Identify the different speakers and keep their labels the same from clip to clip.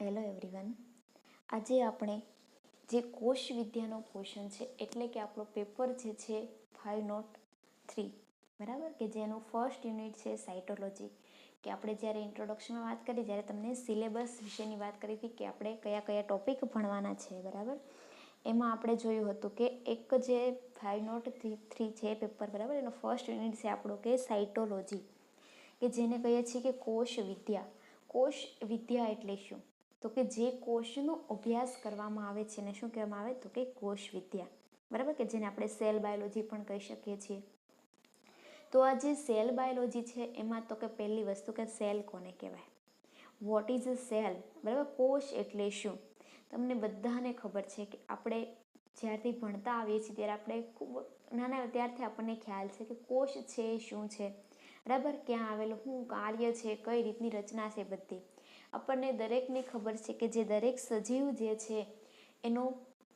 Speaker 1: Hello everyone આજે આપણે જે કોષ વિદ્યાનો પોર્શન છે, એટલે કે આપણો પેપર જે છે ફાઇવ નોટ થ્રી બરાબર? કે જેનું ફર્સ્ટ યુનિટ છે સાયટોલોજી કે આપણે જ્યારે ઇન્ટ્રોડક્શનમાં વાત કરી, જ્યારે તમને સિલેબસ વિશેની વાત કરી હતી કે આપણે કયા કયા ટોપિક ભણવાના છે, બરાબર? એમાં આપણે જોયું હતું કે એક જે ફાઇવ નોટ થ્રી છે પેપર બરાબર? એનો ફર્સ્ટ યુનિટ છે આપણો કે સાયટોલોજી કે જેને કહીએ છીએ કે કોષ વિદ્યા. કોષ વિદ્યા એટલે શું? તો કે જે કોષનો અભ્યાસ કરવામાં આવે છે ને શું કહેવામાં આવે? તો કે કોષ વિદ્યા બરાબર? કે જેને આપણે સેલ બાયોલોજી પણ કહી શકીએ છીએ. તો આ જે સેલ બાયોલોજી છે, એમાં તો કે પહેલી વસ્તુ કે સેલ કોને કહેવાય? વોટ ઇઝ અ સેલ બરાબર? કોષ એટલે શું? તમને બધાને ખબર છે કે આપણે જ્યારથી ભણતા આવીએ છીએ, ત્યારે આપણે ખૂબ નાના ત્યારથી આપણને ખ્યાલ છે કે કોષ છે, શું છે? બરાબર? ક્યાં આવેલું, શું કાર્ય છે, કઈ રીતની રચના છે બધી? આપણને દરેકને ખબર છે કે જે દરેક સજીવ જે છે, એનો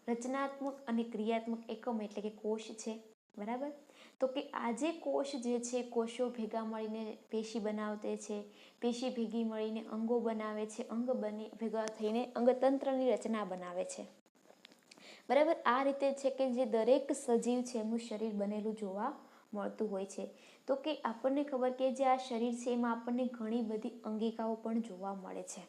Speaker 1: રચનાત્મક અને ક્રિયાત્મક એકમ એટલે કે કોષ છે. બરાબર? તો કે આ જે કોષ જે છે, કોષો ભેગા મળીને પેશી બનાવતે છે, પેશી ભેગી મળીને અંગો બનાવે છે, અંગ બની, ભેગા થઈને અંગતંત્રની રચના બનાવે છે. બરાબર? આ રીતે છે કે જે દરેક સજીવ છે, એમનું શરીર બનેલું જોવા મળતું હોય છે. તો કે આપણને ખબર કે જે આ શરીર છે, એમાં આપણને ઘણી બધી અંગિકાઓ પણ જોવા મળે છે.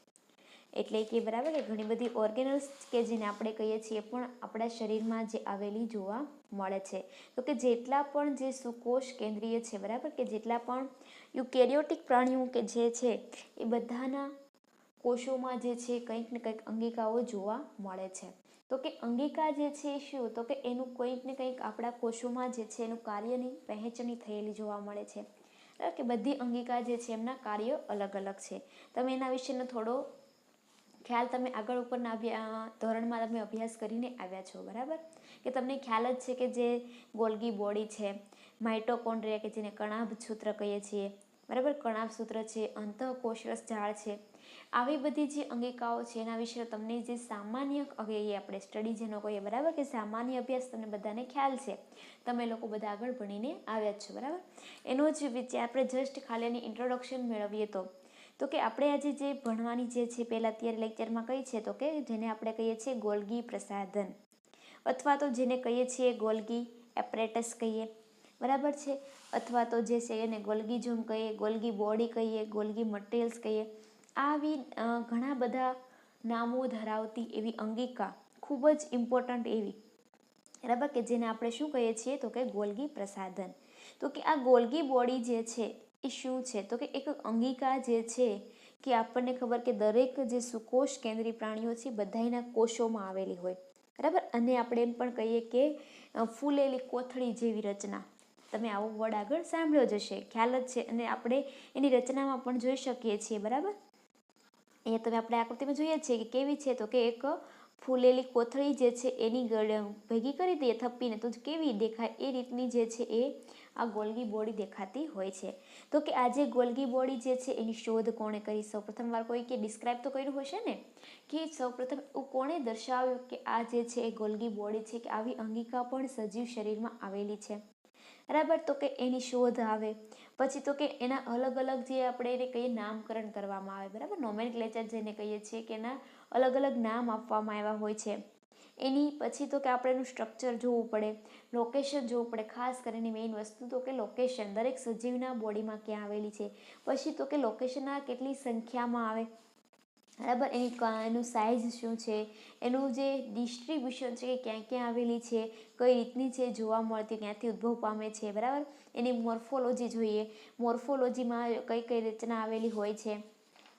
Speaker 1: એટલે કે બરાબર કે ઘણી બધી ઓર્ગેનલ્સ કે જેને આપણે કહીએ છીએ પણ આપણા શરીરમાં જે આવેલી જોવા મળે છે. તો કે જેટલા પણ જે સુકોષ કેન્દ્રીય છે, બરાબર કે જેટલા પણ યુકેરિયોટિક પ્રાણીઓ કે જે છે, એ બધાના કોષોમાં જે છે, કંઈક ને કંઈક અંગિકાઓ જોવા મળે છે. તો કે અંગિકા જે છે શું? તો કે એનું કંઈક ને કંઈક આપણા કોષોમાં જે છે એનું કાર્યની વહેંચણી થયેલી જોવા મળે છે. કે બધી અંગિકા જે છે એમના કાર્ય અલગ અલગ છે. તમે એના વિશેનો થોડો ખ્યાલ તમે આગળ ઉપરના ધોરણમાં તમે અભ્યાસ કરીને આવ્યા છો, બરાબર? કે તમને ખ્યાલ જ છે કે જે ગોલગી બોડી છે, માઇટોકોન્ડ્રિયા કે જેને કણાભ સૂત્ર કહીએ છીએ, બરાબર? કણાભ સૂત્ર છે, અંતઃકોષરસ ઝાડ છે આવી બધી જે અંગિકાઓ છે એના વિશે તમને જે સામાન્ય કહીએ આપણે સ્ટડી જેનો કહીએ બરાબર કે સામાન્ય અભ્યાસ તમને બધાને ખ્યાલ છે, તમે લોકો બધા આગળ ભણીને આવ્યા છો, બરાબર? એનો જ વિચાર આપણે જસ્ટ ખાલી એની ઇન્ટ્રોડક્શન મેળવીએ તો. તો કે આપણે આજે જે ભણવાની જે છે, પહેલાં અત્યારે લેક્ચરમાં કઈ છે તો કે જેને આપણે કહીએ છીએ ગોલગી પ્રસાધન. અથવા તો જેને કહીએ છીએ ગોલગી એપરેટસ કહીએ, બરાબર છે? અથવા તો જે છે એને ગોલગી ઝૂમ કહીએ, ગોલગી બોડી કહીએ, ગોલગી મટીરિયલ્સ કહીએ. આવી ઘણા બધા નામો ધરાવતી એવી અંગિકા ખૂબ જ ઇમ્પોર્ટન્ટ એવી. બરાબર કે જેને આપણે શું કહીએ છીએ? તો કે ગોલગી પ્રસાધન. તો કે આ ગોલગી બોડી જે છે એ શું છે? તો કે એક અંગિકા જે છે કે આપણને ખબર કે દરેક જે સુકોષ કેન્દ્રી પ્રાણીઓ છે બધાના કોષોમાં આવેલી હોય. બરાબર? અને આપણે એમ પણ કહીએ કે ફૂલેલી કોથળી જેવી રચના. તમે આવો વર્ડ આગળ સાંભળ્યો જ હશે. ખ્યાલ જ છે. અને આપણે એની રચનામાં પણ જોઈ શકીએ છીએ. બરાબર? અહીંયા તમે આપણે આકૃતિમાં જોઈએ છીએ કે કેવી છે તો કે એક ફૂલેલી કોથળી જે છે એની ભેગી કરી દઈએ, થપ્પીને, તો કેવી દેખાય? એ રીતની જે છે એ આ ગોલગી બોડી દેખાતી હોય છે. તો કે આ જે ગોલગી બોડી જે છે એની શોધ કોણે કરી? સૌપ્રથમ વાર કોઈ કે ડિસ્ક્રાઇબ તો કર્યું હશે ને? કે સૌપ્રથમ કોણે દર્શાવ્યું કે આ જે છે એ ગોલગી બોડી છે કે આવી અંગિકા પણ સજીવ શરીરમાં આવેલી છે? બરાબર? તો કે એની શોધ આવે. પછી તો કે એના અલગ અલગ જે આપણે એને કહીએ નામકરણ કરવામાં આવે, બરાબર? નોમેન ક્લેચર જેને કહીએ છીએ કે એના અલગ અલગ નામ આપવામાં આવ્યા હોય છે. એની પછી તો કે આપણે એનું સ્ટ્રક્ચર જોવું પડે લોકેશન જોવું પડે, ખાસ કરીને મેઇન વસ્તુ તો કે લોકેશન દરેક સજીવના બોડીમાં ક્યાં આવેલી છે. પછી તો કે લોકેશનના કેટલી સંખ્યામાં આવે બરાબર? એની એનું સાઇઝ શું છે? એનું જે ડિસ્ટ્રીબ્યુશન છે કે ક્યાં ક્યાં આવેલી છે? કઈ રીતની છે જોવા મળતી ક્યાંથી ઉદ્ભવ પામે છે, બરાબર? એની મોર્ફોલોજી જોઈએ. મોર્ફોલોજીમાં કઈ કઈ રચના આવેલી હોય છે,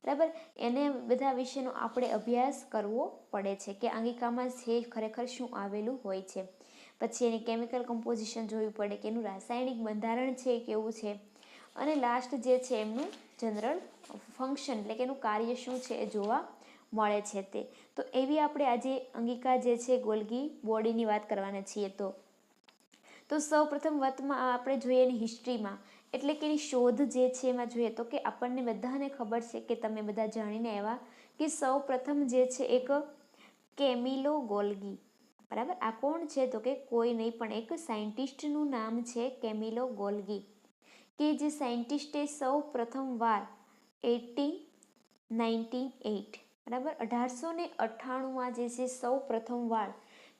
Speaker 1: બરાબર? એને બધા વિશેનો આપણે અભ્યાસ કરવો પડે છે કે અંગિકામાં છે ખરેખર શું આવેલું હોય છે. પછી એની કેમિકલ કમ્પોઝિશન જોવી પડે કે એનું રાસાયણિક બંધારણ છે કેવું છે? અને લાસ્ટ જે છે એમનું જનરલ ફંક્શન એટલે કે એનું કાર્ય શું છે એ જોવા મળે છે તે. તો એવી આપણે આજે અંગિકા જે છે, ગોલગી બોડીની વાત કરવાના છીએ તો. તો સૌ પ્રથમ વાતમાં આપણે જોઈએ એની હિસ્ટ્રીમાં એટલે કે એની શોધ જે છે એમાં જોઈએ તો કે આપણને બધાને ખબર છે કે તમે બધા જાણીને આવ્યા કે સૌ પ્રથમ જે છે એક કેમિલો ગોલગી. બરાબર? આ કોણ છે? તો કે કોઈ નહીં, પણ એક સાયન્ટિસ્ટનું નામ છે કેમિલો ગોલગી. કે જે સાયન્ટિસ્ટે સૌ પ્રથમવાર એટીન નાઇન્ટીન એટ બરાબર? અઢારસો ને અઠ્ઠાણુંમાં જે છે સૌ પ્રથમ વાર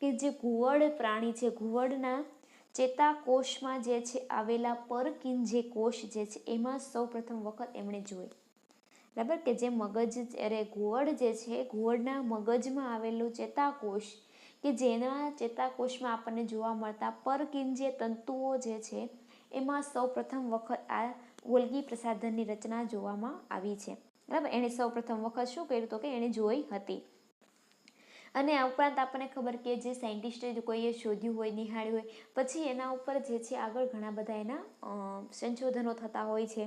Speaker 1: કે જે ઘુવડ પ્રાણી છે, ઘુવડના ચેતાકોષમાં જે છે આવેલા પરકિન જે કોષ જે છે, એમાં સૌ પ્રથમ વખત એમણે જોઈ. બરાબર? કે જે મગજ અરે ઘુવડ જે છે, ઘુવડના મગજમાં આવેલું ચેતાકોષ, કે જેના ચેતાકોષમાં આપણને જોવા મળતા પરકિન જે તંતુઓ જે છે, એમાં સૌ પ્રથમ વખત આ ગોલ્ગી પ્રસાધનની રચના જોવામાં આવી છે. બરાબર? એણે સૌ પ્રથમ વખત શું કર્યું તો કે એણે જોઈ હતી. અને આ ઉપરાંત આપણને ખબર કે જે સાયન્ટિસ્ટે કોઈએ શોધ્યું હોય, નિહાળ્યું હોય, પછી એના ઉપર જે છે આગળ ઘણા બધા એના સંશોધનો થતા હોય છે.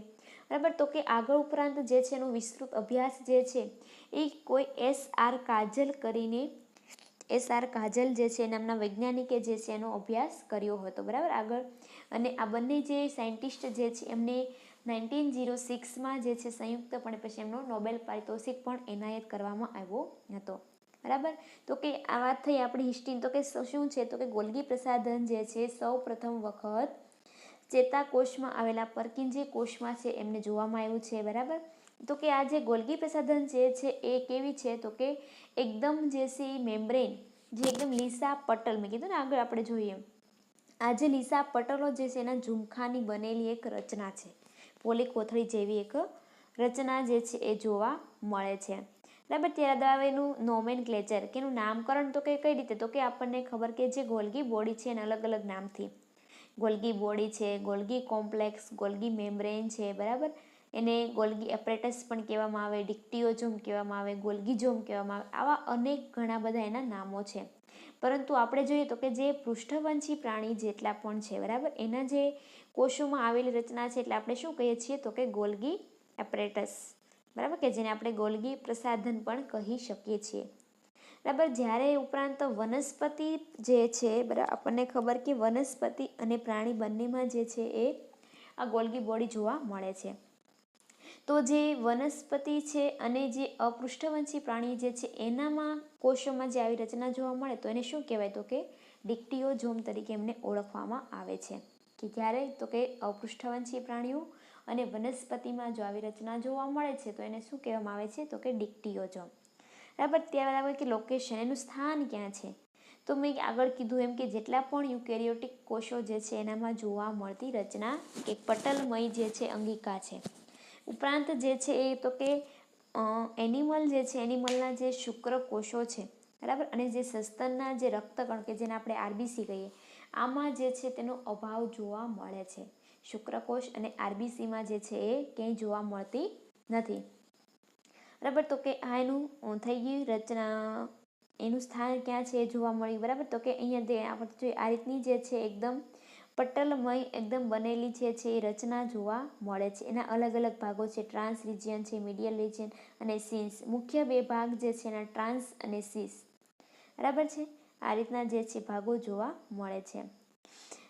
Speaker 1: બરાબર? તો કે આગળ ઉપરાંત જે છે એનો વિસ્તૃત અભ્યાસ જે છે એ કોઈ એસ આર કાજલ કરીને, એસ આર કાજલ જે છે નામના વૈજ્ઞાનિકે જે છે એનો અભ્યાસ કર્યો હતો. બરાબર? આગળ. અને આ બંને જે સાયન્ટિસ્ટ જે છે એમને નાઇન્ટીન જીરો સિક્સમાં જે છે સંયુક્તપણે પછી એમનો નોબેલ પારિતોષિક પણ એનાયત કરવામાં આવ્યો હતો. બરાબર? તો કે આ વાત થઈ આપણી હિસ્ટ્રી તો કે શું છે? તો કે ગોલગી પ્રસાધન જે છે સૌ પ્રથમ વખત ચેતાકોષમાં આવેલા પરકિંજી કોષમાં છે એમને જોવામાં આવ્યું છે, બરાબર? તો કે આ જે ગોલગી પ્રસાધન જે છે એ કેવી છે? તો કે એકદમ જે છે મેમ્બ્રેન, જે એકદમ લીસા પટલ, મેં કીધું ને આગળ આપણે જોઈએ. આ જે લીસા પટલો જે છે એના ઝુમખાની બનેલી એક રચના છે. પોલી કોથળી જેવી એક રચના જે છે એ જોવા મળે છે. બરાબર ત્યારબાદ આવે એનું નોમેન ક્લેચર કે એનું નામકરણ તો કે કઈ રીતે? તો કે આપણને ખબર કે જે ગોલગી બોડી છે એના અલગ અલગ નામથી. ગોલગી બોડી છે, ગોલગી કોમ્પ્લેક્સ, ગોલગી મેમ્બ્રેન છે, બરાબર? એને ગોલગી એપરેટસ પણ કહેવામાં આવે ડિક્ટિયોઝોમ કહેવામાં આવે ગોલગીઝોમ કહેવામાં આવે, આવા અનેક ઘણા બધા એના નામો છે. પરંતુ આપણે જોઈએ તો કે જે પૃષ્ઠવંશી પ્રાણી જેટલા પણ છે, બરાબર? એના જે કોષોમાં આવેલી રચના છે એટલે આપણે શું કહીએ છીએ? તો કે ગોલ્ગી એપરેટસ. બરાબર? કે જેને આપણે ગોલ્ગી પ્રસાધન પણ કહી શકીએ છીએ. બરાબર? જ્યારે ઉપરાંત વનસ્પતિ જે છે, બરાબર? આપણને ખબર કે વનસ્પતિ અને પ્રાણી બંનેમાં જે છે એ આ ગોલ્ગી બોડી જોવા મળે છે. તો જે વનસ્પતિ છે અને જે અપૃષ્ઠવંશી પ્રાણી જે છે, એનામાં કોષોમાં જે આવી રચના જોવા મળે, તો એને શું કહેવાય? તો કે ડિક્ટિયોઝોમ તરીકે એમને ઓળખવામાં આવે છે. કે જ્યારે તો કે અપૃષ્ઠવંશી પ્રાણીઓ અને વનસ્પતિમાં જો આવી રચના જોવા મળે છે, તો એને શું કહેવામાં આવે છે? તો કે ડિક્ટિયોઝોમ બરાબર? ત્યારબાદ આવે કે લોકેશન એનું સ્થાન ક્યાં છે? તો મેં આગળ કીધું એમ કે જેટલા પણ યુકેરિયોટિક કોષો જે છે, એનામાં જોવા મળતી રચના કે પટલમય જે છે, અંગિકા છે. ઉપરાંત જે છે એ તો કે એનિમલ જે છે એનિમલના જે શુક્ર કોષો છે. બરાબર? અને જે સસ્તનના જે રક્તકણ કે જેને આપણે આરબીસી કહીએ આમાં જે છે તેનો અભાવ જોવા મળે છે. શુક્રકોષ અને આરબીસીમાં જે છે એ ક્યાંય જોવા મળતી નથી. બરાબર? તો કે આ એનું થઈ ગયું રચના. એનું સ્થાન ક્યાં છે જોવા મળ્યું. બરાબર? તો કે અહીંયા જે આપણે જોઈએ, આ રીતની જે છે એકદમ પટલમય, એકદમ બનેલી છે એ રચના જોવા મળે છે. એના અલગ અલગ ભાગો છે. ટ્રાન્સ રિજિયન છે, મીડિયલ રિજિયન અને સીન્સ. મુખ્ય બે ભાગ જે છે એના ટ્રાન્સ અને સીસ બરાબર છે? આ રીતના જે છે ભાગો જોવા મળે છે.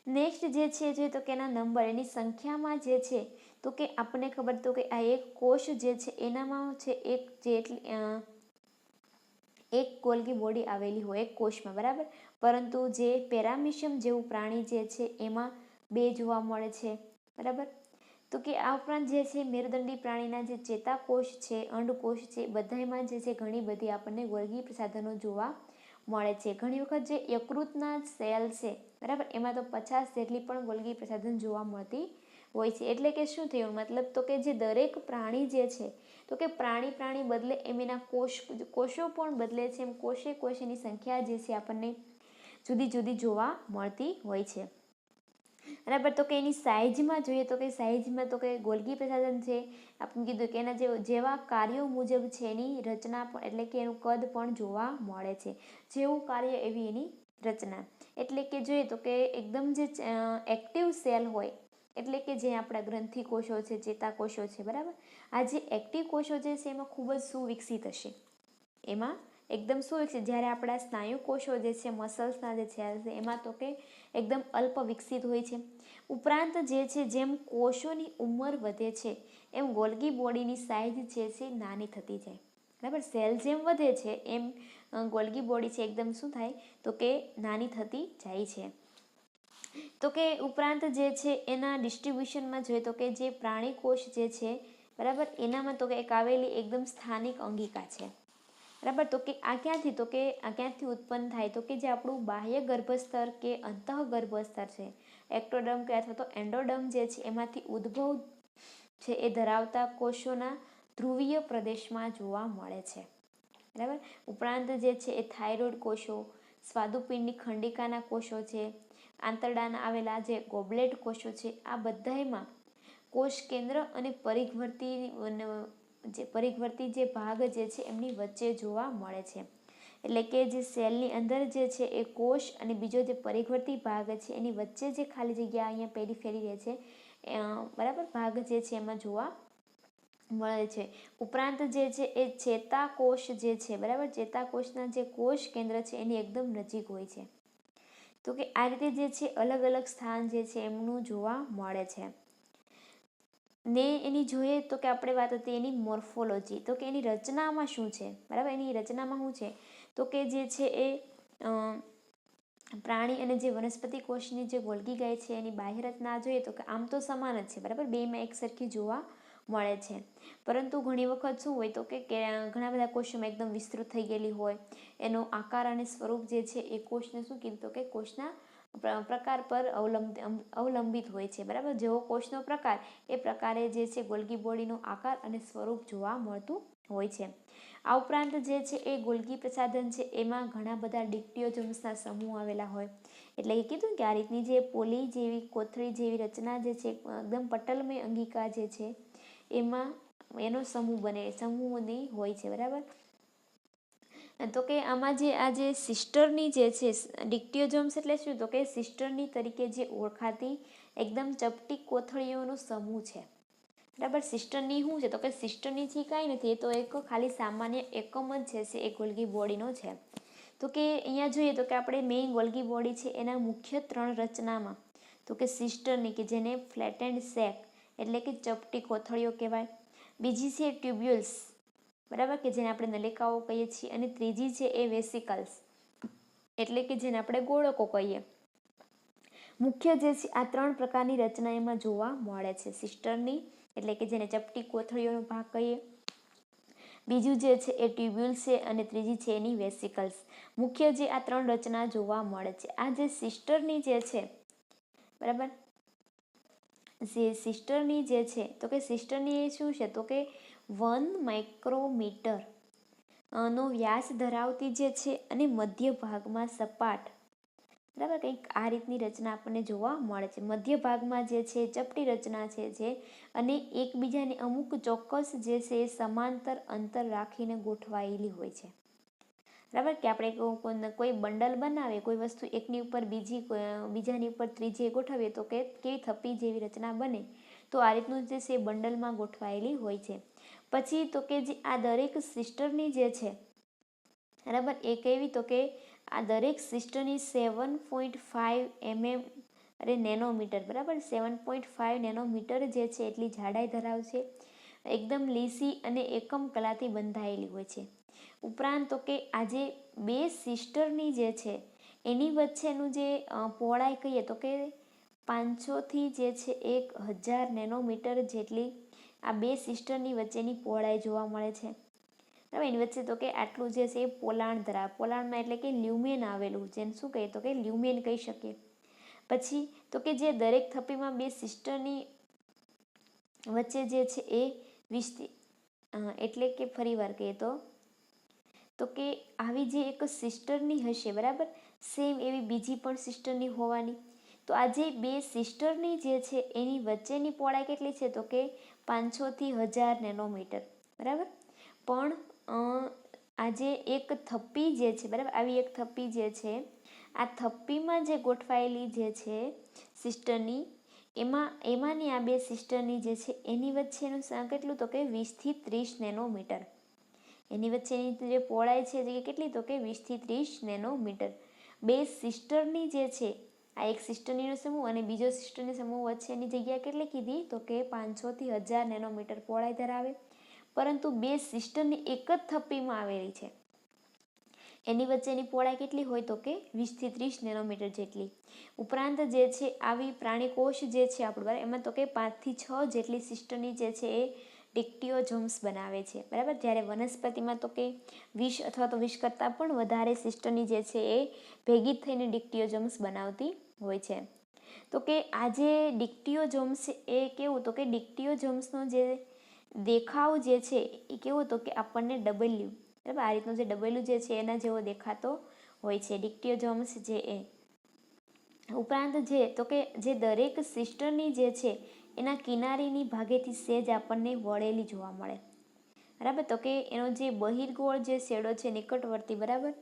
Speaker 1: નેક્સ્ટ જે છે જોઈએ તો કે એના નંબર એની સંખ્યામાં જે છે તો કે આપણને ખબર તો કે આ એક કોષ જે છે એનામાં છે એક જે એટલી એક કોલગી બોડી આવેલી હોય એક કોષમાં, બરાબર? પરંતુ જે પેરામિશિયમ જેવું પ્રાણી જે છે એમાં બે જોવા મળે છે, બરાબર? તો કે આ ઉપરાંત જે છે મેરુદંડી પ્રાણીના જે ચેતાકોષ છે, અંડકોષ છે બધામાં જે છે ઘણી બધી આપણને ગોલ્ગી પ્રસાધનો જોવા મળે છે. ઘણી વખત જે યકૃતના સેલ છે, બરાબર, એમાં તો પચાસ જેટલી પણ ગોલગી પ્રસાધન જોવા મળતી હોય છે. એટલે કે શું થયું? મતલબ તો કે જે દરેક પ્રાણી જે છે, તો કે પ્રાણી પ્રાણી બદલે એમ એના કોષ, કોષો પણ બદલે છે. એમ કોષે કોષેની સંખ્યા જે છે આપણને જુદી જુદી જોવા મળતી હોય છે. બરાબર તો કે એની સાઇઝમાં જોઈએ તો કે સાઇઝમાં તો કે ગોલગી પ્રસાધન છે. આપણે કીધું કે એના જેવા કાર્યો મુજબ છે એની રચના પણ, એટલે કે એનું કદ પણ જોવા મળે છે. જેવું કાર્ય એવી એની રચના. એટલે કે જોઈએ તો કે એકદમ જે એક્ટિવ સેલ હોય, એટલે કે જે આપણા ગ્રંથિ કોષો છે ચેતાકોષો છે, બરાબર? આ જે એક્ટિવ કોષો જે છે એમાં ખૂબ જ સુવિકસિત હશે. એમાં એકદમ સુવિકસિત. જ્યારે આપણા સ્નાયુ કોષો જે છે મસલ્સના જે છે, એમાં તો કે એકદમ અલ્પ વિકસિત હોય છે. ઉપરાંત જે છે, જેમ કોષોની ઉંમર વધે છે, એમ ગોલગી બોડીની સાઇઝ જે છે, નાની થતી જાય. બરાબર? સેલ જેમ વધે છે, એમ ગોલગી બોડી છે, એકદમ શું થાય? તો કે નાની થતી જાય છે. તો કે ઉપરાંત જે છે, એના ડિસ્ટ્રીબ્યુશનમાં જોઈએ તો કે જે પ્રાણી કોષ જે છે, બરાબર? એનામાં તો કે એક આવેલી એકદમ સ્થાનિક અંગિકા છે. બરાબર? તો કે આ ક્યાંથી? તો કે આ ક્યાંથી ઉત્પન્ન થાય? તો કે જે આપણું બાહ્ય ગર્ભસ્તર કે અંતઃ ગર્ભસ્તર છે, એક્ટોડર્મ કે અથવા તો એન્ડોડર્મ જે છે, એમાંથી ઉદ્ભવ છે એ ધરાવતા કોષોના ધ્રુવીય પ્રદેશમાં જોવા મળે છે. બરાબર? ઉપરાંત જે છે એ થાઇરોઇડ કોષો સ્વાદુપિંડની ખંડિકાના કોષો છે, આંતરડાના આવેલા જે ગોબલેટ કોષો છે, આ બધામાં કોષ કેન્દ્ર અને પરિઘવર્તી જે પરિઘવર્તી જે ભાગ જે છે એમની વચ્ચે જોવા મળે છે. એટલે કે જે સેલની અંદર જે છે એ કોષ અને બીજો જે પરિઘવર્તી ભાગ છે એની વચ્ચે જે ખાલી જગ્યા અહીંયા પેરી ફેરી રહે છે બરાબર ભાગ જે છે એમાં જોવા મળે છે. ઉપરાંત જે છે એ ચેતાકોષ જે છે, બરાબર? ચેતાકોષના જે કોષ કેન્દ્ર છે એની એકદમ નજીક હોય છે. તો કે આ રીતે જે છે અલગ અલગ સ્થાન જે છે એમનું જોવા મળે છે. ને એની જોઈએ તો કે આપણે વાત હતી એની મોર્ફોલોજી તો કે એની રચનામાં શું છે? બરાબર? એની રચનામાં શું છે? તો કે જે છે એ પ્રાણી અને જે વનસ્પતિ કોષની જે ગોલગી ગાય છે એની બાહ્ય રચના જોઈએ તો કે આમ તો સમાન જ છે. બરાબર? બેમાં એક સરખી જોવા મળે છે. પરંતુ ઘણી વખત શું હોય તો કે ઘણા બધા કોષોમાં એકદમ વિસ્તૃત થઈ ગયેલી હોય. એનો આકાર અને સ્વરૂપ જે છે એ કોષને શું કીધું તો કે કોષના પ્રકાર પર અવલંબ અવલંબિત હોય છે, બરાબર? જેવો કોષનો પ્રકાર, એ પ્રકારે જે છે ગોલગી બોડીનો આકાર અને સ્વરૂપ જોવા મળતું હોય છે. આ ઉપરાંત જે છે એ ગોલગી પ્રસાધન છે, એમાં ઘણા બધા ડિક્ટિયોજમ્સના સમૂહ આવેલા હોય. એટલે એ કીધું કે આ રીતની જે પોલી જેવી, કોથળી જેવી રચના જે છે, એકદમ પટલમય અંગિકા જે છે, એમાં એનો સમૂહ બને, સમૂહની હોય છે, બરાબર? તો કે આમાં જે આ જે સિસ્ટરની જે છે ડિક્ટિયોજમ્સ એટલે શું? તો કે સિસ્ટરની તરીકે જે ઓળખાતી એકદમ ચપટી કોથળીઓનો સમૂહ છે. બરાબર? સિસ્ટરની શું છે? તો કે સિસ્ટરની છે કાંઈ નથી તો એક ખાલી સામાન્ય એકમ જ છે એ ગોલગી બોડીનો છે. તો કે અહીંયા જોઈએ તો કે આપણે મેઇન ગોલગી બોડી છે એના મુખ્ય ત્રણ રચનામાં, તો કે સિસ્ટરની કે જેને ફ્લેટ એન્ડ સેક એટલે કે ચપટી કોથળીઓ કહેવાય. બીજી છે ટ્યુબ્યુલ્સ બરાબર કે જેને આપણે નલિકાઓ કહીએ છીએ અને ત્રીજી છે એ વેસિકલ્સ. એટલે કે જેને આપણે ગોળકો કહીએ. મુખ્ય જે છે, આ ત્રણ પ્રકારની રચના એમાં જોવા મળે છે. સિસ્ટરની, એટલે કે જેને ચપટી કોથળીઓનો ભાગ કહીએ. બીજું જે છે, એ ટ્યુબ્યુલ છે અને ત્રીજી છે એની વેસિકલ્સ. મુખ્ય જે આ ત્રણ રચના જોવા મળે છે. આ જે સિસ્ટરની જે છે, બરાબર? જે સિસ્ટરની જે છે, તો કે સિસ્ટરની એ શું છે? તો કે વન માઇક્રોમીટર. નો વ્યાસ ધરાવતી જે છે અને મધ્ય ભાગમાં સપાટ. બરાબર? કંઈક આ રીતની રચના આપણને જોવા મળે છે. મધ્ય ભાગમાં જે છે, ચપટી રચના છે જે અને એકબીજાને અમુક ચોક્કસ જે છે, સમાંતર અંતર રાખીને ગોઠવાયેલી હોય છે. બરાબર? કે આપણે કોઈ બંડલ બનાવે કોઈ વસ્તુ એકની ઉપર બીજી બીજાની ઉપર ત્રીજી ગોઠવીએ તો કે કેવી થપ્પી જેવી રચના બને. તો આ રીતનું જે છે, બંડલમાં ગોઠવાયેલી હોય છે. પછી તો કે જે આ દરેક સિસ્ટરની જે છે, બરાબર? એ કેવી? તો કે આ દરેક સિસ્ટરની સેવન પોઈન્ટ ફાઇવ એમએમ અરે નેનોમીટર બરાબર? સેવન પોઈન્ટ ફાઇવ નેનોમીટર જે છે, એટલી જાડાઈ ધરાવશે. એકદમ લીસી અને એકમ કલાથી બંધાયેલી હોય છે. ઉપરાંત તો કે આજે બે સિસ્ટરની જે છે, એની વચ્ચેનું જે પહોળાઈ કહીએ તો કે પાંચસોથી જે છે, એક હજાર નેનોમીટર જેટલી આ બે સિસ્ટરની વચ્ચેની પહોળાઈ જોવા મળે છે. બરાબર? એની વચ્ચે તો કે આટલું જે છે એ પોલાણ ધરા. પોલાણમાં એટલે કે લ્યુમેન આવેલું. જેને શું કહીએ તો કે લ્યુમેન કહી શકીએ. પછી તો કે જે દરેક થપ્પીમાં બે સિસ્ટરની વચ્ચે જે છે એ વિસ્તી એટલે કે ફરીવાર કહીએ તો તો કે આવી જે એક સિસ્ટરની હશે, બરાબર? સેમ એવી બીજી પણ સિસ્ટરની હોવાની. તો આ જે બે સિસ્ટરની જે છે એની વચ્ચેની પહોળાઈ કેટલી છે? તો કે પાંચસોથી હજાર નેનોમીટર, બરાબર? પણ આજે એક થપ્પી જે છે, બરાબર? આવી એક થપ્પી જે છે, આ થપ્પીમાં જે ગોઠવાયેલી જે છે સિસ્ટરની, એમાં, એમાંની આ બે સિસ્ટરની જે છે, એની વચ્ચેનું કેટલું તો કે વીસથી ત્રીસ નેનોમીટર. એની વચ્ચેની જે પહોળાઈ છે જે કેટલી તો કે વીસથી ત્રીસ નેનોમીટર. બે સિસ્ટરની જે છે આ એક સિસ્ટનીનો સમૂહ અને બીજો સિસ્ટરની સમૂહ વચ્ચેની જગ્યા કેટલી કીધી? તો કે પાંચસોથી હજાર નેનોમીટર પહોળાઈ ધરાવે. પરંતુ બે સિસ્ટરની એક જ થપ્પીમાં આવેલી છે. એની વચ્ચેની પહોળાઈ કેટલી હોય? તો કે વીસથી ત્રીસ નેનોમીટર જેટલી. ઉપરાંત જે છે, આવી પ્રાણી કોષ જે છે આપણું એમાં તો કે પાંચથી છ જેટલી સિસ્ટરની જે છે એ ડિક્ટિયોઝોમ્સ બનાવે છે. બરાબર? જ્યારે વનસ્પતિમાં તો કે વિષ અથવા તો વિષ કરતાં પણ વધારે સિસ્ટની જે છે એ ભેગી થઈને ડિક્ટિયોઝોમ્સ બનાવતી હોય છે. તો કે આ જે ડિક્ટિયોઝોમ્સ એ કેવું? તો કે ડિક્ટિયોઝોમ્સનો જે દેખાવ જે છે એ કેવું? તો કે આપણને ડબલ્યુ બરાબર? આ રીતનો જે ડબલ્યુ જે છે એના જેવો દેખાતો હોય છે. ડિક્ટિયોઝોમ્સ જે એ. ઉપરાંત જે, તો કે જે દરેક સિસ્ટરની જે છે એના કિનારીની ભાગેથી સેજ આપણને વળેલી જોવા મળે. બરાબર? તો કે એનો જે બહિર્ગોળ જે શેડો છે નિકટવર્તી, બરાબર?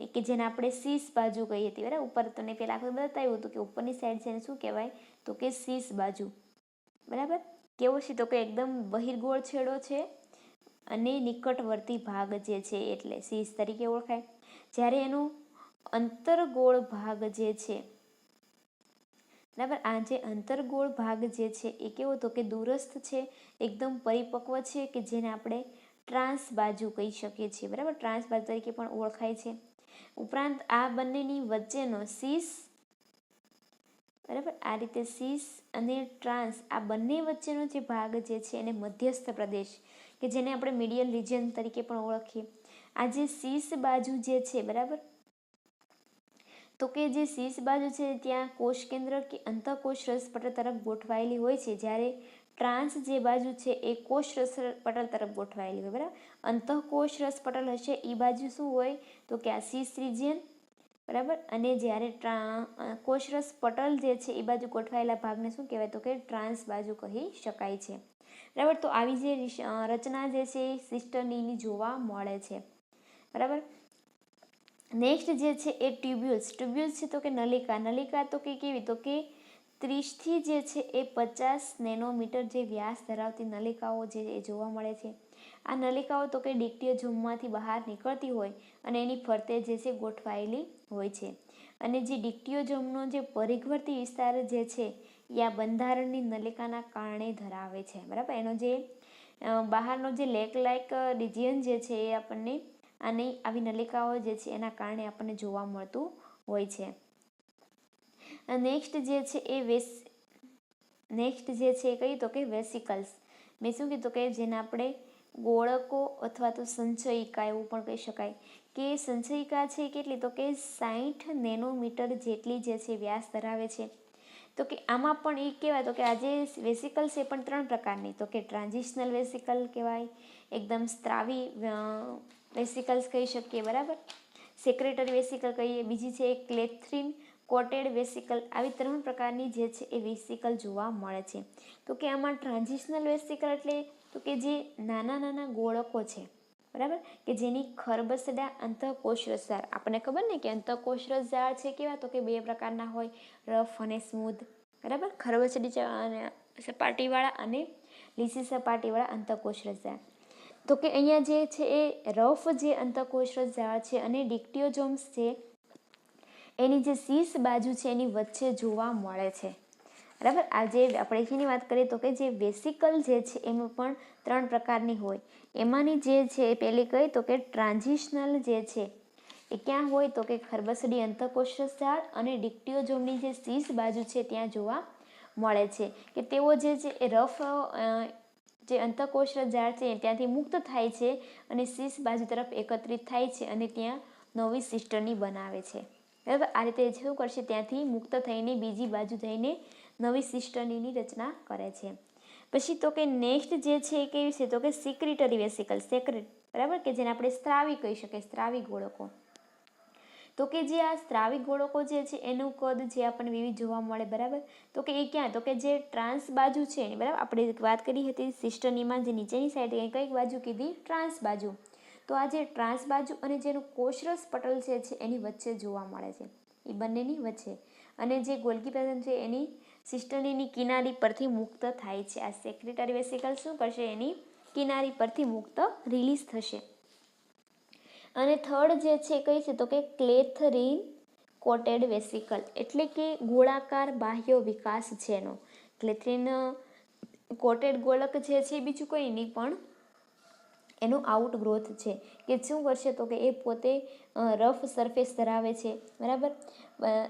Speaker 1: કે જેને આપણે શીશ બાજુ કહીએ હતી બરાબર? ઉપર તમને પહેલાં આખું બતાવ્યું હતું કે ઉપરની સાઈડ છે શું કહેવાય? તો કે શીશ બાજુ. બરાબર? કેવો છે? તો કે એકદમ બહિર્ગોળ છેડો છે અને નિકટવર્તી ભાગ જે છે એટલે શીશ તરીકે ઓળખાય. જ્યારે એનું અંતરગોળ ભાગ જે છે, બરાબર? આ જે અંતરગોળ ભાગ જે છે એ કેવો? તો કે દૂરસ્થ છે, એકદમ પરિપક્વ છે કે જેને આપણે ટ્રાન્સ બાજુ કહી શકીએ છીએ. બરાબર? ટ્રાન્સ બાજુ તરીકે પણ ઓળખાય છે. ઉપરાંત આ બંનેની વચ્ચેનો સીસ, બરાબર? આ રીતે સીસ અને ટ્રાન્સ આ બંને વચ્ચેનો જે ભાગ જે છે એને મધ્યસ્થ પ્રદેશ, કે જેને આપણે મિડિયલ રિજન તરીકે પણ ઓળખીએ. આ જે સીસ બાજુ જે છે, બરાબર? તો કે જે શીશ બાજુ છે ત્યાં કોષ કેન્દ્ર કે અંતઃકોષ રસ પટલ તરફ ગોઠવાયેલી હોય છે. જ્યારે ટ્રાન્સ જે બાજુ છે એ કોષ રસ પટલ તરફ ગોઠવાયેલી હોય, બરાબર? અંતઃકોષ રસપટલ હશે એ બાજુ શું હોય? તો કે આ શીશ રિજિયન, બરાબર? અને જ્યારે કોષરસ પટલ જે છે એ બાજુ ગોઠવાયેલા ભાગને શું કહેવાય? તો કે ટ્રાન્સ બાજુ કહી શકાય છે. બરાબર? તો આવી જે રચના જે છે એ સિસ્ટનીની જોવા મળે છે. બરાબર? નેક્સ્ટ જે છે, એ ટ્યુબ્યુલ્સ. ટ્યુબ્યુલ્સ છે તો કે નલિકા. નલિકા તો કે કેવી? તો કે ત્રીસથી જે છે, એ પચાસ નેનોમીટર જે વ્યાસ ધરાવતી નલિકાઓ જે, એ જોવા મળે છે. આ નલિકાઓ તો કે ડિક્ટિયોઝોમમાંથી બહાર નીકળતી હોય અને એની ફરતે જે છે ગોઠવાયેલી હોય છે. અને જે ડિક્ટિયોઝોમનો જે પરિઘવર્તી વિસ્તાર જે છે, એ આ બંધારણની નલિકાના કારણે ધરાવે છે. બરાબર? એનો જે બહારનો જે લેક લાઇક રિજિયન જે છે એ આપણને આની આવી નલિકાઓ જે છે એના કારણે આપણને જોવા મળતું હોય છે. નેક્સ્ટ જે છે એ વેસ, નેક્સ્ટ જે છે એ કહ્યું તો કે વેસિકલ્સ. મેં શું કીધું કે જેને આપણે ગોળકો અથવા તો સંચયિકા એવું પણ કહી શકાય. કે સંચયિકા છે કેટલી? તો કે સાઠ નેનોમીટર જેટલી જે છે વ્યાસ ધરાવે છે. તો કે આમાં પણ એ કહેવાય, તો કે આજે વેસિકલ છે પણ ત્રણ પ્રકારની. તો કે ટ્રાન્ઝિશનલ વેસિકલ કહેવાય, એકદમ સ્ત્રાવી વેસિકલ્સ કહી શકીએ, બરાબર? સેક્રેટરી વેસિકલ કહીએ, બીજી છે ક્લેથ્રીન, કોટેડ વેસિકલ. આવી ત્રણ પ્રકારની જે છે એ વેસિકલ જોવા મળે છે. તો કે આમાં ટ્રાન્ઝિશનલ વેસિકલ એટલે તો કે જે નાના નાના ગોળકો છે, બરાબર? કે જેની ખરબસડા અંતઃકોષ રસજાળ આપણને ખબર ને કે અંતઃકોષ રસજાળ છે કેવા? તો કે બે પ્રકારના હોય, રફ અને સ્મૂધ, બરાબર? ખરબસડી સપાટીવાળા અને લીસી સપાટીવાળા અંતઃકોષ રસજાળ તો કે અહીંયા જે છે એ રફ જે અંતઃકોષ ઝાડ છે અને ડિક્ટિયોજોમ્સ છે, એની જે શીશ બાજુ છે એની વચ્ચે જોવા મળે છે. બરાબર? આજે આપણે એની વાત કરીએ તો કે જે વેસિકલ જે છે, એમાં પણ ત્રણ પ્રકારની હોય. એમાંની જે છે એ પહેલી કહી તો કે ટ્રાન્ઝિશનલ જે છે, એ ક્યાં હોય તો કે ખરબસડી અંતકોષાળ અને ડિક્ટિયોઝોમની જે સીસ બાજુ છે, ત્યાં જોવા મળે છે. કે તેઓ જે છે એ રફ જે અંતકોષ ઝાડ છે ત્યાંથી મુક્ત થાય છે અને શીશ બાજુ તરફ એકત્રિત થાય છે અને ત્યાં નવી સિસ્ટરની બનાવે છે. બરાબર? આ રીતે શું કરશે ત્યાંથી મુક્ત થઈને બીજી બાજુ થઈને નવી સિસ્ટનીની રચના કરે છે. પછી તો કે નેક્સ્ટ જે છે એ કેવી છે? તો કે સિક્રિટરી વેસિકલ સેક્રેટ બરાબર? કે જેને આપણે સ્ત્રાવી કહી શકીએ સ્ત્રાવી ગોળકો તો કે જે આ સ્ત્રાવી ગોળકો જે છે, એનું કદ જે આપણને વિવિધ જોવા મળે, બરાબર? તો કે એ ક્યાં? તો કે જે ટ્રાન્સ બાજુ છે એની બરાબર? આપણે વાત કરી હતી સિસ્ટનીમાં જે નીચેની સાઈડ કંઈક બાજુ કીધી ટ્રાન્સ બાજુ. તો આ જે ટ્રાન્સ બાજુ અને જેનું કોશરસ પટલ છે, એની વચ્ચે જોવા મળે છે. એ બંનેની વચ્ચે. અને જે ગોલકી પેટર્ન છે, એની સિસ્ટનીની કિનારી પરથી મુક્ત થાય છે. આ સેક્રેટરી વેસિકલ શું કરશે? એની કિનારી પરથી મુક્ત રિલીઝ થશે. અને થર્ડ જે છે કઈ છે? તો કે ક્લેથરીન કોટેડ વેસિકલ એટલે કે ગોળાકાર બાહ્ય વિકાસ એનો. ક્લેથરીન કોટેડ ગોળક જે છે બીજું કંઈ નહીં, પણ એનો આઉટ ગ્રોથ છે. કે શું કરશે? તો કે એ પોતે રફ સરફેસ ધરાવે છે. બરાબર?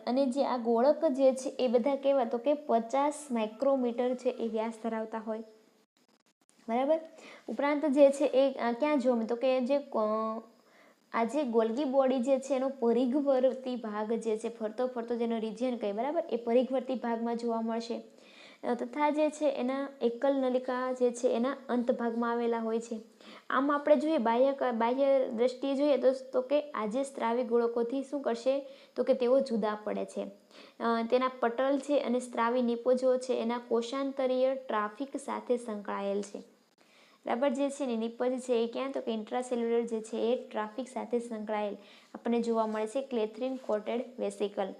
Speaker 1: અને જે આ ગોળક જે છે એ બધા કેવા તો કે પચાસ માઇક્રોમીટર છે એ વ્યાસ ધરાવતા હોય. બરાબર? ઉપરાંત જે છે એ ક્યાં જોવા? તો કે જે આ જે ગોલગી બોડી જે છે એનો પરિઘવર્તી ભાગ જે છે ફરતો ફરતો જેનો રિજિયન કહે, બરાબર? એ પરિઘવર્તી ભાગમાં જોવા મળશે. તથા જે છે એના એકલ નલિકા જે છે એના અંત ભાગમાં આવેલા હોય છે. આમ આપણે જોઈએ બાહ્ય બાહ્ય દ્રષ્ટિએ જોઈએ તો કે આજે સ્ત્રાવી ગોળકોથી શું કરશે? તો કે તેઓ જુદા પડે છે. તેના પટલ છે અને સ્ત્રાવી નિપજો છે એના કોષાંતરીય ટ્રાફિક સાથે સંકળાયેલ છે. બરાબર જે છે ને, નિપજ છે એ ક્યાં? તો કે ઇન્ટ્રાસેલ્યુલર જે છે એ ટ્રાફિક સાથે સંકળાયેલ. આપણને જોવા મળે છે ક્લેથ્રિન કોટેડ વેસિકલ.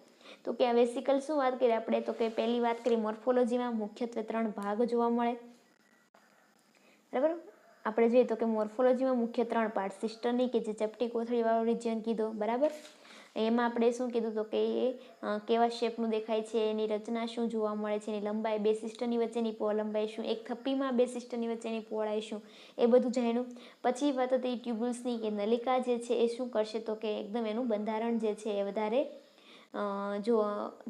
Speaker 1: તો કે આ વેસિકલ શું વાત કરીએ આપણે તો કે પહેલી વાત કરીએ મોર્ફોલોજીમાં મુખ્યત્વે ત્રણ ભાગ જોવા મળે. બરાબર? આપણે જોઈએ તો કે મોર્ફોલોજીમાં મુખ્ય ત્રણ પાર્ટ સિસ્ટરની કે જે ચપટી કોથળીવાળો રિજિયન કીધો, બરાબર? એમાં આપણે શું કીધું તો કે એ કેવા શેપનું દેખાય છે, એની રચના શું જોવા મળે છે, એની લંબાઈ બે સિસ્ટરની વચ્ચેની પો લંબાઈ શું, એક થપ્પીમાં બે સિસ્ટરની વચ્ચેની પહોળાઈ શું, એ બધું જાણ્યું. પછી વાત હતી ટ્યુબ્યુલ્સની કે નલિકા જે છે એ શું કરશે તો કે એકદમ એનું બંધારણ જે છે એ વધારે જો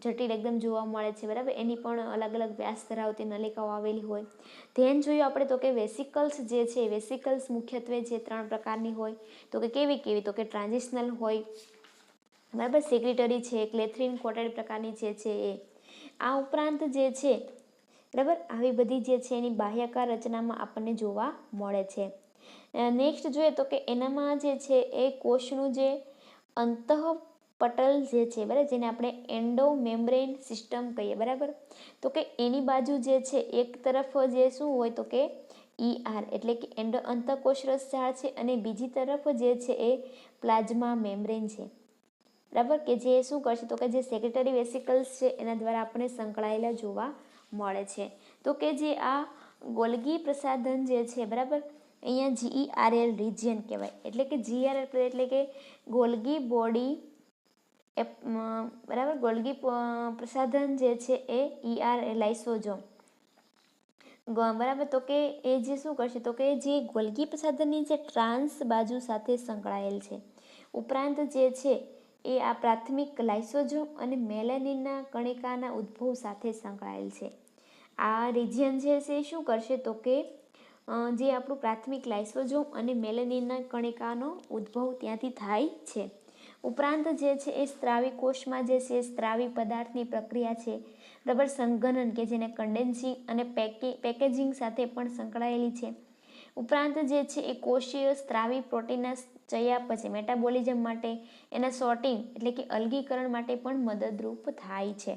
Speaker 1: જટિલ એકદમ જોવા મળે છે, બરાબર? એની પણ અલગ અલગ વ્યાસ ધરાવતી નલિકાઓ આવેલી હોય. ધ્યાન જોયું આપણે તો કે વેસિકલ્સ જે છે વેસિકલ્સ મુખ્યત્વે જે ત્રણ પ્રકારની હોય, તો કે કેવી કેવી? તો કે ટ્રાન્ઝિશનલ હોય, બરાબર? સેક્રેટરી છે ક્લેથ્રિન કોટેડ પ્રકારની જે છે એ. આ ઉપરાંત જે છે, બરાબર? આવી બધી જે છે એની બાહ્યકાર રચનામાં આપણને જોવા મળે છે. નેક્સ્ટ જોઈએ તો કે એનામાં જે છે એ કોષનું જે અંતઃ પટલ જે છે, બરાબર, જેને આપણે એન્ડો મેમ્બ્રેન સિસ્ટમ કહીએ, બરાબર? તો કે એની બાજુ જે છે, એક તરફ જે શું હોય તો કે ઈઆર એટલે કે એન્ડો અંતઃકોષરસ ઝાડ છે અને બીજી તરફ જે છે એ પ્લાઝમા મેમ્બ્રેન છે. બરાબર? કે જે શું કરશે તો કે જે સેક્રેટરી વેસિકલ્સ છે, એના દ્વારા આપણે સંકળાયેલા જોવા મળે છે. તો કે જે આ ગોલગી પ્રસાધન જે છે, બરાબર? અહીંયા જીઈઆરએલ રિજિયન કહેવાય. એટલે કે જીઆરએલ એટલે કે ગોલગી બોડી એપ- બરાબર? ગોલ્ગી પ્રસાધન જે છે એ ઈઆર લાઇસોજોમ ગ- બરાબર? તો કે એ જે શું કરશે? તો કે જે ગોલ્ગી પ્રસાધનની જે ટ્રાન્સ બાજુ સાથે સંકળાયેલ છે. ઉપરાંત જે છે એ આ પ્રાથમિક લાઇસોજોમ અને મેલેનિનના કણિકાના ઉદ્ભવ સાથે સંકળાયેલ છે. આ રિજિયન જે છે એ શું કરશે? તો કે જે આપણું પ્રાથમિક લાઇસોજોમ અને મેલેનિનના કણિકાનો ઉદ્ભવ ત્યાંથી થાય છે. ઉપરાંત જે છે એ સ્ત્રાવી કોષમાં જે છે સ્ત્રાવી પદાર્થની પ્રક્રિયા છે, બરાબર સંઘનન કે જેને કન્ડેન્સિંગ અને પેકે, પેકેજિંગ સાથે પણ સંકળાયેલી છે. ઉપરાંત જે છે એ કોષીય સ્ત્રાવી પ્રોટીનના ચયાપચય, મેટાબોલિઝમ માટે, એના સોર્ટિંગ એટલે કે અલગીકરણ માટે પણ મદદરૂપ થાય છે.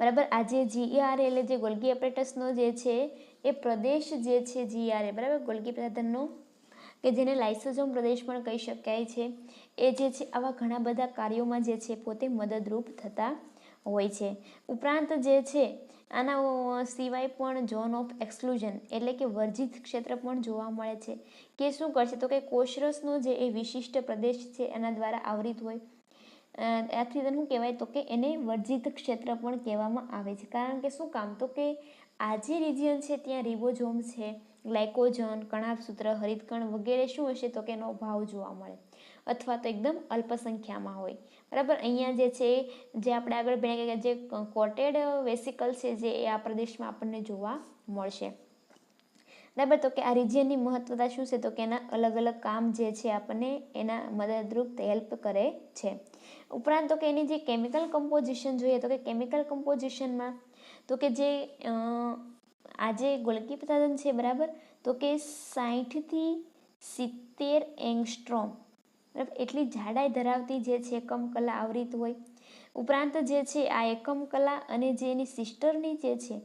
Speaker 1: બરાબર આજે જીઆર એટલે જે ગોલ્ગી એપરેટસનો જે છે એ પ્રદેશ જે છે જીઆરએ બરાબર? ગોલ્ગી પ્રસાધનનો કે જેને લાઇસોઝોમ પ્રદેશ પણ કહી શકાય છે. એ જે છે, આવા ઘણા બધા કાર્યોમાં જે છે, પોતે મદદરૂપ થતા હોય છે. ઉપરાંત જે છે, આના સિવાય પણ ઝોન ઓફ એક્સક્લુઝન એટલે કે વર્જિત ક્ષેત્ર પણ જોવા મળે છે કે શું કરશે? તો કે કોશરસનો જે એ વિશિષ્ટ પ્રદેશ છે, એના દ્વારા આવરિત હોય. આથી તેનું કહેવાય? તો કે એને વર્જિત ક્ષેત્ર પણ કહેવામાં આવે છે. કારણ કે શું કામ? તો કે આ જે રિજિયન છે, ત્યાં રિબોઝોમ છે. ગ્લાયકોજન, કણાભસૂત્ર, હરિતકણ વગેરે શું હશે તો કે એનો ભાવ જોવા મળે. અથવા તો એકદમ અલ્પ સંખ્યામાં હોય. બરાબર? અહીંયા જે છે, જે આપણે આગળ ભણ્યા જે કોટેડ વેસિકલ છે જે એ આ પ્રદેશમાં આપણને જોવા મળશે. બરાબર? તો કે આ રિજિયનની મહત્વતા શું છે તો કે એના અલગ અલગ કામ જે છે આપણને એના મદદરૂપ હેલ્પ કરે છે. ઉપરાંત તો કે એની જે કેમિકલ કમ્પોઝિશન જોઈએ તો કે કેમિકલ કમ્પોઝિશનમાં તો કે જે આ જે ગોલ્ગી પ્રસાધન છે, બરાબર? તો કે સાહીઠથી સિત્તેર એંગસ્ટ્રોમ. બરાબર? એટલી જાડાઈ ધરાવતી જે છે, એકમ કલા આવરીત હોય. ઉપરાંત જે છે, આ એકમ કલા અને જે એની સિસ્ટરની જે છે,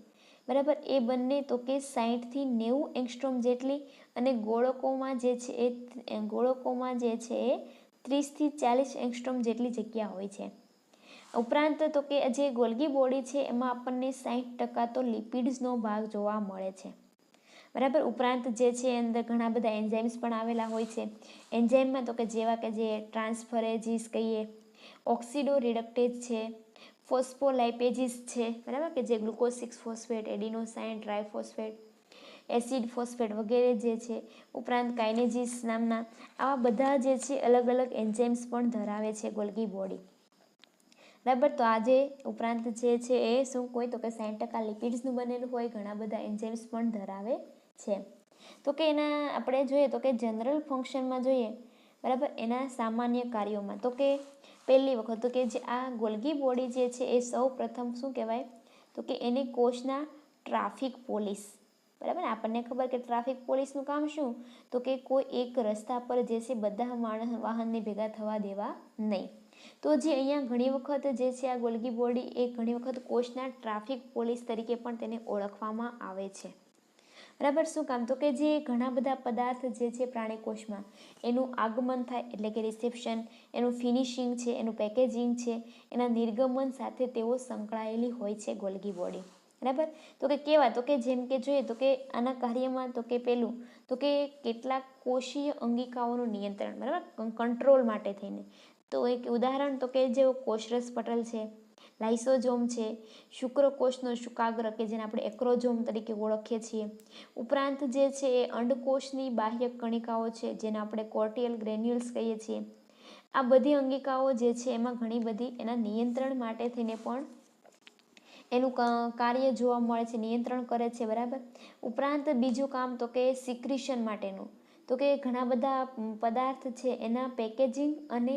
Speaker 1: બરાબર? એ બંને તો કે સાહીઠથી નેવું એંગસ્ટ્રોમ જેટલી અને ગોળકોમાં જે છે, એ ગોળકોમાં જે છે, એ ત્રીસથી ચાલીસ એંગસ્ટ્રોમ જેટલી જગ્યા હોય છે. ઉપરાંત તો કે જે ગોલગી બોડી છે, એમાં આપણને સાહીઠ ટકા તો લિપિડ્સનો ભાગ જોવા મળે છે. બરાબર? ઉપરાંત જે છે, અંદર ઘણા બધા એન્ઝાઇમ્સ પણ આવેલા હોય છે. એન્ઝાઇમમાં તો કે જેવા કે જે ટ્રાન્સફરેજીસ કહીએ ઓક્સિડો રિડક્ટેજ છે, ફોસ્ફોલાઇપેજીસ છે, બરાબર? કે જે glucose six phosphate, adenosine, triphosphate, acid phosphate વગેરે જે છે, ઉપરાંત કાઇનેજીસ નામના આવા બધા જે છે અલગ અલગ એન્ઝાઇમ્સ પણ ધરાવે છે ગોલગી બોડી. બરાબર? તો આજે ઉપરાંત જે છે એ શું હોય તો કે સાઠ ટકા લિપિડ્સનું બનેલું હોય, ઘણા બધા એન્ઝાઇમ્સ પણ ધરાવે છે. તો કે એના આપણે જોઈએ તો કે જનરલ ફંક્શનમાં જોઈએ, બરાબર? એના સામાન્ય કાર્યોમાં. તો કે પહેલી વખત, તો કે જે આ ગોલગી બોડી જે છે એ સૌ પ્રથમ શું કહેવાય? તો કે એને કોષના ટ્રાફિક પોલીસ. બરાબર? આપણને ખબર કે ટ્રાફિક પોલીસનું કામ શું? તો કે કોઈ એક રસ્તા પર જે છે બધા વાહનને ભેગા થવા દેવા નહીં. તો જે અહીંયા ઘણી વખત જે છે આ ગોલગી બોડી એ ઘણી વખત કોચના ટ્રાફિક પોલીસ તરીકે પણ તેને ઓળખવામાં આવે છે. બરાબર, શું કામ? તો કે જે ઘણા બધા પદાર્થ જે છે પ્રાણી કોષમાં એનું આગમન થાય એટલે કે રિસેપ્શન એનું ફિનિશિંગ છે, એનું પેકેજિંગ છે, એના નિર્ગમન સાથે તેઓ સંકળાયેલી હોય છે ગોલગી બોડી. બરાબર? તો કે કેવા? તો કે જેમ કે જોઈએ, તો કે આના કાર્યમાં, તો કે પેલું, તો કે કેટલાક કોષીય અંગિકાઓનું નિયંત્રણ, બરાબર? કંટ્રોલ માટે થઈને. તો એક ઉદાહરણ તો કે જે કોષરસ પટલ છે લાઇસોજોમ છે, શુક્રકોષનો શુકાગ્ર કે જેને આપણે એક્રોજોમ તરીકે ઓળખીએ છીએ. ઉપરાંત જે છે એ અંડકોષની બાહ્ય કણિકાઓ છે, જેને આપણે કોર્ટિયલ ગ્રેન્યુલ્સ કહીએ છીએ. આ બધી અંગિકાઓ જે છે એમાં ઘણી બધી એના નિયંત્રણ માટે થઈને પણ એનું કાર્ય જોવા મળે છે, નિયંત્રણ કરે છે, બરાબર? ઉપરાંત બીજું કામ તો કે સિક્રિશન માટેનું. તો કે ઘણા બધા પદાર્થ છે એના પેકેજિંગ અને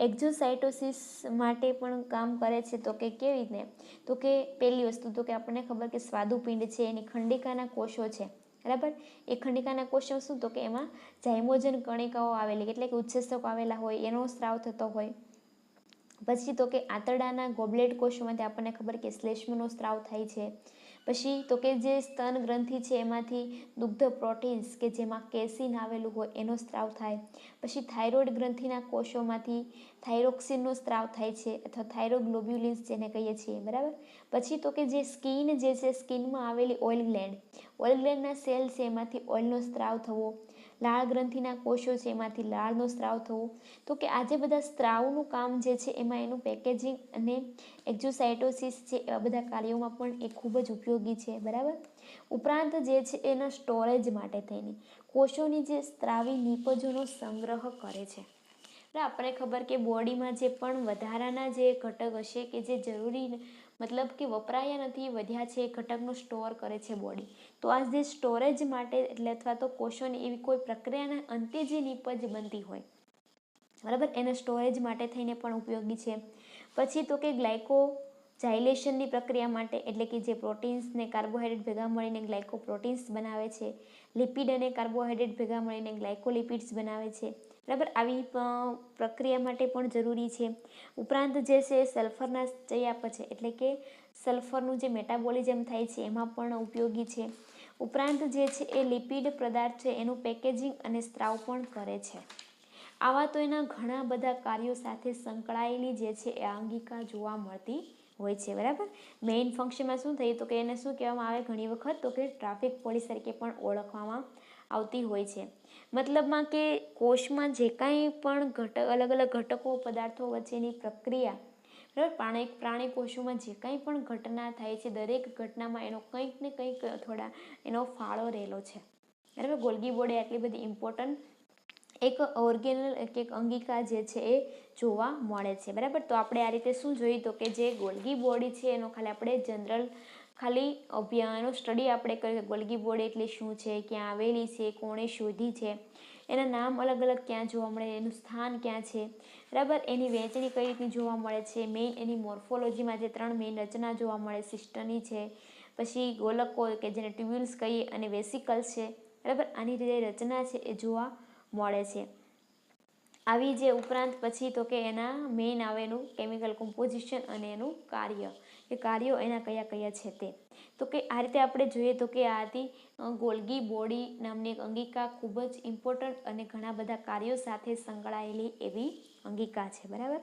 Speaker 1: એક્ઝોસાઇટોસિસ માટે પણ કામ કરે છે તો કે કેવી રીતે તો કે પહેલી વસ્તુ તો કે આપણને ખબર કે સ્વાદુપિંડ છે, એની ખંડિકાના કોષો છે. બરાબર? એ ખંડિકાના કોષો શું? તો કે એમાં જાયમોજન કણિકાઓ આવેલી, એટલે કે ઉચ્છેસકો આવેલા હોય, એનો સ્ત્રાવ થતો હોય. પછી તો કે આંતરડાના ગોબલેટ કોષોમાંથી આપણને ખબર કે શ્લેષ્મનો સ્ત્રાવ થાય છે. પછી તો કે જે સ્તન ગ્રંથિ છે એમાંથી દુગ્ધ પ્રોટીન્સ કે જેમાં કેસિન આવેલું હોય એનો સ્ત્રાવ થાય. પછી થાઇરોઇડ ગ્રંથિના કોષોમાંથી થાઇરોક્સિનનો સ્ત્રાવ થાય છે અથવા થાઇરોગ્લોબ્યુલિન્સ જેને કહીએ છીએ, બરાબર? પછી તો કે જે સ્કિન જે છે, સ્કિનમાં આવેલી ઓઇલ ગ્લેન્ડ. ઓઇલ ગ્લેન્ડના સેલ છે એમાંથી ઓઇલનો સ્ત્રાવ થવો લાળ ગ્રંથિના કોષો છે, એમાંથી લાળનો સ્ત્રાવ થવો. તો કે આજે બધા સ્ત્રાવનું કામ જે છે, એમાં એનું પેકેજિંગ અને એક્ઝોસાઇટોસિસ છે, એવા બધા કાર્યોમાં પણ એ ખૂબ જ ઉપયોગી છે, બરાબર? ઉપરાંત જે છે, એના સ્ટોરેજ માટે થઈને કોષોની જે સ્ત્રાવી નિપજોનો સંગ્રહ કરે છે. આપણે ખબર કે બોડીમાં જે પણ વધારાના જે ઘટક હશે કે જે જરૂરી મતલબ કે વપરાયા નથી, વધ્યા છે, એ ઘટકનો સ્ટોર કરે છે બોડી. તો આ જે સ્ટોરેજ માટે એટલે અથવા તો કોષોની એવી કોઈ પ્રક્રિયાના અંતે જે નીપજ બનતી હોય, બરાબર? એને સ્ટોરેજ માટે થઈને પણ ઉપયોગી છે. પછી તો કે ગ્લાયકો જાઇલેશનની પ્રક્રિયા માટે એટલે કે જે પ્રોટીન્સને કાર્બોહાઈડ્રેટ ભેગા મળીને ગ્લાયકો પ્રોટીન્સ બનાવે છે લિપિડ અને કાર્બોહાઈડ્રેટ ભેગા મળીને ગ્લાયકોલિપિડ્સ બનાવે છે, બરાબર? આવી પ્રક્રિયા માટે પણ જરૂરી છે. ઉપરાંત જે છે સલ્ફરના ચયાપ છે એટલે કે સલ્ફરનું જે મેટાબોલિઝમ થાય છે, એમાં પણ ઉપયોગી છે. ઉપરાંત જે છે એ લિપિડ પદાર્થ છે, એનું પેકેજિંગ અને સ્ત્રાવ પણ કરે છે. આવા તો એના ઘણા બધા કાર્યો સાથે સંકળાયેલી જે છે એ અંગિકા જોવા મળતી હોય છે, બરાબર? મેઇન ફંક્શનમાં શું થયું તો કે એને શું કહેવામાં આવે ઘણી વખત તો કે ટ્રાફિક પોલીસ તરીકે પણ ઓળખવામાં આવતી હોય છે. મતલબમાં કે કોષમાં જે કાંઈ પણ ઘટક અલગ અલગ ઘટકો, પદાર્થો વચ્ચેની પ્રક્રિયા પ્રાણી પ્રાણી કોષોમાં જે કંઈ પણ ઘટના થાય છે, દરેક ઘટનામાં એનો કંઈક ને કંઈક થોડા એનો ફાળો રહેલો છે. બરાબર? ગોલ્ગી બોડી આટલી બધી ઇમ્પોર્ટન્ટ એક ઓર્ગેનલ એક એક અંગિકા જે છે એ જોવા મળે છે. બરાબર? તો આપણે આ રીતે શું જોયું તો કે જે ગોલ્ગી બોડી છે, એનો ખાલી આપણે જનરલ ખાલી અભ્યાનો સ્ટડી આપણે કરીએ ગોલ્ગી બોડી એટલે શું છે, ક્યાં આવેલી છે, કોણે શોધી છે, એના નામ અલગ અલગ ક્યાં જોવા મળે, એનું સ્થાન ક્યાં છે બરાબર? એની વહેંચણી કઈ રીતની જોવા મળે છે? મેઇન એની મોર્ફોલોજીમાં જે ત્રણ મેઇન રચના જોવા મળે સિસ્ટની છે, પછી ગોલકો કે જેને ટ્યુબ્યુલ્સ કહીએ અને વેસિકલ્સ છે, બરાબર? આની જે રચના છે એ જોવા મળે છે. આવી જે ઉપરાંત પછી તો કે એના મેઇન આવેલું કેમિકલ કોમ્પોઝિશન અને એનું કાર્ય. એ કાર્યો એના કયા કયા છે તે. તો કે આ રીતે આપણે જોઈએ તો કે આ હતી ગોલગી બોડી નામની એક અંગિકા ખૂબ જ ઇમ્પોર્ટન્ટ અને ઘણા બધા કાર્યો સાથે સંકળાયેલી એવી અંગિકા છે બરાબર?